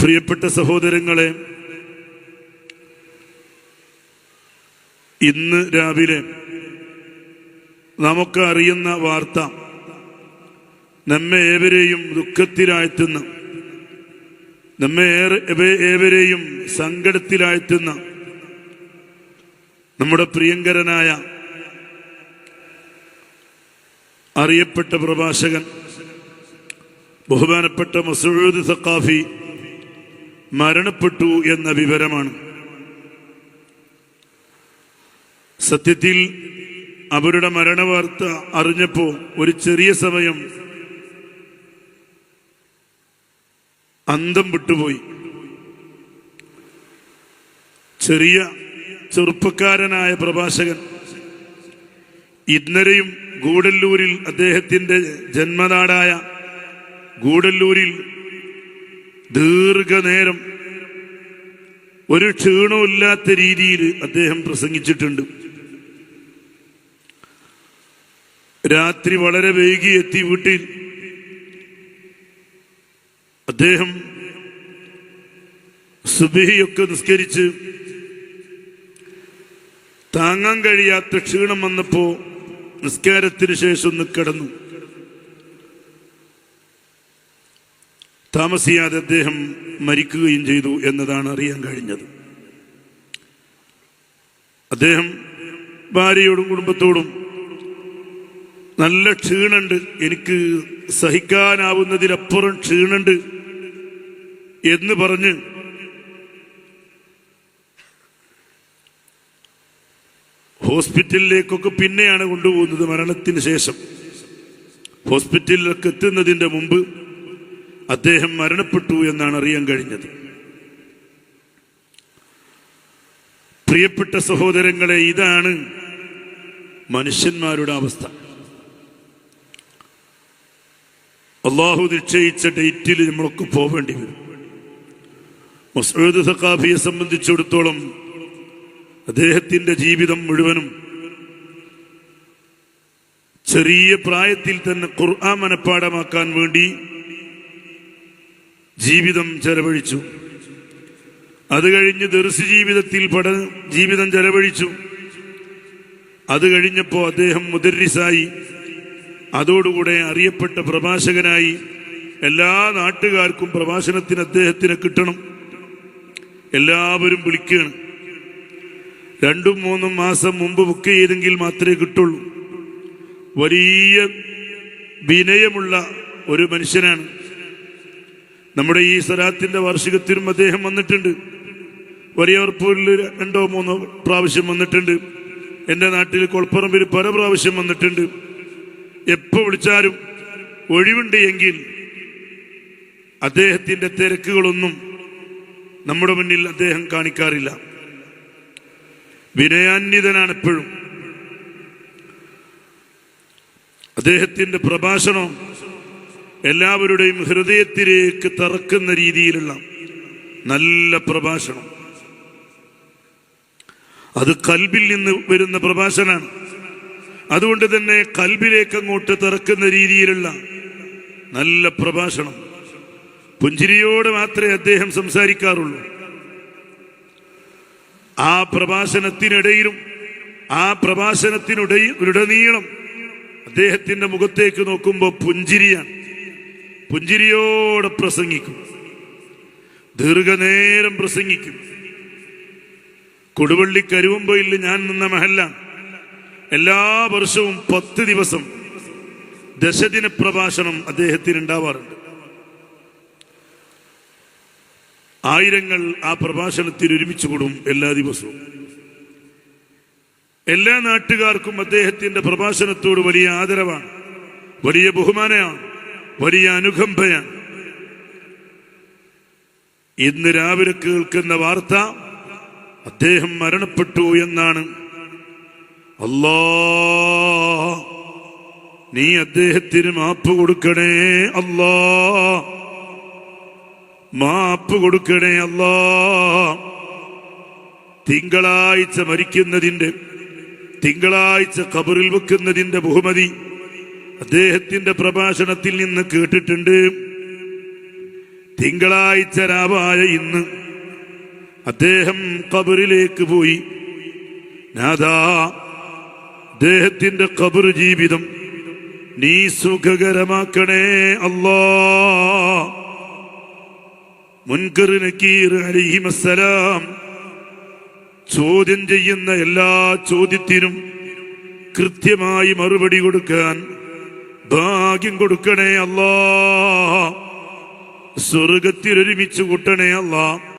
പ്രിയപ്പെട്ട സഹോദരങ്ങളെ ഇന്ന് രാവിലെ നമുക്ക് അറിയുന്ന വാർത്ത നമ്മെ ഏവരെയും ദുഃഖത്തിലാഴ്ത്തുന്ന നമ്മെ ഏവരെയും സങ്കടത്തിലാഴ്ത്തുന്ന നമ്മുടെ പ്രിയങ്കരനായ അറിയപ്പെട്ട പ്രഭാഷകൻ ബഹുമാനപ്പെട്ട മസൂദ് സക്കാഫി മരണപ്പെട്ടു എന്ന വിവരമാണ്. സത്യത്തിൽ അവരുടെ മരണവാർത്ത അറിഞ്ഞപ്പോ ഒരു ചെറിയ സമയം അന്തം വിട്ടുപോയി. ചെറിയ ചെറുപ്പക്കാരനായ പ്രഭാഷകൻ ഇന്നലെയും ഗൂഡല്ലൂരിൽ അദ്ദേഹത്തിന്റെ ജന്മനാടായ ഗൂഡല്ലൂരിൽ ദീർഘനേരം ഒരു ക്ഷീണമില്ലാത്ത രീതിയിൽ അദ്ദേഹം പ്രസംഗിച്ചിട്ടുണ്ട്. രാത്രി വളരെ വൈകി എത്തി വീട്ടിൽ. അദ്ദേഹം സുബിഹിയൊക്കെ നിസ്കരിച്ച് താങ്ങാൻ കഴിയാത്ത ക്ഷീണം വന്നപ്പോ നിസ്കാരത്തിന് ശേഷം ഒന്ന് കിടന്നു. താമസിയാതെ അദ്ദേഹം മരിക്കുകയും ചെയ്തു എന്നതാണ് അറിയാൻ കഴിഞ്ഞത്. അദ്ദേഹം ഭാര്യയോടും കുടുംബത്തോടും നല്ല ക്ഷീണുണ്ട്. എനിക്ക് സഹിക്കാനാവുന്നതിലപ്പുറം ക്ഷീണുണ്ട് എന്ന് പറഞ്ഞ് ഹോസ്പിറ്റലിലേക്കൊക്കെ പിന്നെയാണ് കൊണ്ടുപോകുന്നത് മരണത്തിന് ശേഷം. ഹോസ്പിറ്റലിലൊക്കെ എത്തുന്നതിന്റെ മുമ്പ് അദ്ദേഹം മരണപ്പെട്ടു എന്നാണ് അറിയാൻ കഴിഞ്ഞത്. പ്രിയപ്പെട്ട സഹോദരങ്ങളെ ഇതാണ് മനുഷ്യന്മാരുടെ അവസ്ഥ. അള്ളാഹു നിശ്ചയിച്ച ഡേറ്റിൽ നമ്മളൊക്കെ പോവേണ്ടി വരും. മസൂദ് സക്കാഫിയെ സംബന്ധിച്ചിടത്തോളം അദ്ദേഹത്തിന്റെ ജീവിതം മുഴുവനും ചെറിയ പ്രായത്തിൽ തന്നെ ഖുർആൻ മനപ്പാഠമാക്കാൻ വേണ്ടി ജീവിതം ചെലവഴിച്ചു. അത് കഴിഞ്ഞ് ദർസ് ജീവിതത്തിൽ പട ജീവിതം ചെലവഴിച്ചു. അത് കഴിഞ്ഞപ്പോൾ അദ്ദേഹം മുദരിസായി. അതോടുകൂടെ അറിയപ്പെട്ട പ്രഭാഷകനായി. എല്ലാ നാട്ടുകാർക്കും പ്രഭാഷണത്തിന് അദ്ദേഹത്തിനെ കിട്ടണം. എല്ലാവരും വിളിക്കുകയാണ് രണ്ടും മൂന്നും മാസം മുമ്പ് ബുക്ക് ചെയ്തെങ്കിൽ മാത്രമേ കിട്ടുള്ളൂ. വലിയ വിനയമുള്ള ഒരു മനുഷ്യനാണ്. നമ്മുടെ ഈ സലാത്തിന്റെ വാർഷികത്തിനും അദ്ദേഹം വന്നിട്ടുണ്ട്. വലിയവർപ്പൂരിൽ രണ്ടോ മൂന്നോ പ്രാവശ്യം വന്നിട്ടുണ്ട്. എന്റെ നാട്ടിൽ കൊൽപ്പറമ്പിൽ പല പ്രാവശ്യം വന്നിട്ടുണ്ട്. എപ്പോ വിളിച്ചാലും ഒഴിവുണ്ട് എങ്കിൽ അദ്ദേഹത്തിന്റെ തിരക്കുകളൊന്നും നമ്മുടെ മുന്നിൽ അദ്ദേഹം കാണിക്കാറില്ല. വിനയാന്വിതനാണ് എപ്പോഴും. അദ്ദേഹത്തിന്റെ പ്രഭാഷണം എല്ലാവരുടെയും ഹൃദയത്തിലേക്ക് തറക്കുന്ന രീതിയിലുള്ള നല്ല പ്രഭാഷണം. അത് കൽബിൽ നിന്ന് വരുന്ന പ്രഭാഷനാണ് അതുകൊണ്ട് തന്നെ കൽബിലേക്ക് അങ്ങോട്ട് തറക്കുന്ന രീതിയിലുള്ള നല്ല പ്രഭാഷണം. പുഞ്ചിരിയോട് മാത്രമേ അദ്ദേഹം സംസാരിക്കാറുള്ളൂ. ആ പ്രഭാഷണത്തിനിടയിലും ആ പ്രഭാഷണത്തിനുടനീളം അദ്ദേഹത്തിന്റെ മുഖത്തേക്ക് നോക്കുമ്പോൾ പുഞ്ചിരിയാണ്. പുഞ്ചിരിയോടെ പ്രസംഗിക്കും. ദീർഘനേരം പ്രസംഗിക്കും. കൊടുവള്ളി കരുവമ്പയിൽ ഞാൻ നിന്ന മഹല്ല. എല്ലാ വർഷവും പത്ത് ദിവസം ദശദിന പ്രഭാഷണം അദ്ദേഹത്തിന് ഉണ്ടാവാറുണ്ട് ആയിരങ്ങൾ ആ പ്രഭാഷണത്തിൽ ഒരുമിച്ച് കൂടും എല്ലാ ദിവസവും. എല്ലാ നാട്ടുകാർക്കും അദ്ദേഹത്തിന്റെ പ്രഭാഷണത്തോട് വലിയ ആദരവാണ്. വലിയ ബഹുമാനമാണ്. വലിയ അനുകമ്പയാണ്. ഇന്ന് രാവിലെ കേൾക്കുന്ന വാർത്ത അദ്ദേഹം മരണപ്പെട്ടു എന്നാണ്. അല്ലാ നീ അദ്ദേഹത്തിന് മാപ്പ് കൊടുക്കണേ അല്ലാ. മാപ്പ് കൊടുക്കണേ അല്ലാ. തിങ്കളാഴ്ച മരിക്കുന്നതിന്റെ തിങ്കളാഴ്ച കബറിൽ വെക്കുന്നതിന്റെ ബഹുമതി അദ്ദേഹത്തിന്റെ പ്രഭാഷണത്തിൽ നിന്ന് കേട്ടിട്ടുണ്ട്. തിങ്കളാഴ്ച രാവായ ഇന്ന് അദ്ദേഹം കബറിലേക്ക് പോയി. നാഥാ അദ്ദേഹത്തിന്റെ കബർ ജീവിതം നീ സുഖകരമാക്കണേ അല്ലാ. മുൻകർ നക്കീർ അലിഹിമസ്സലാം ചോദ്യം ചെയ്യുന്ന എല്ലാ ചോദ്യത്തിനും കൃത്യമായി മറുപടി കൊടുക്കാൻ ഭാഗ്യം കൊടുക്കണേ അല്ലാ. സ്വർഗത്തിൽ ഒരുമിച്ച് കൂട്ടണേ അല്ലാ.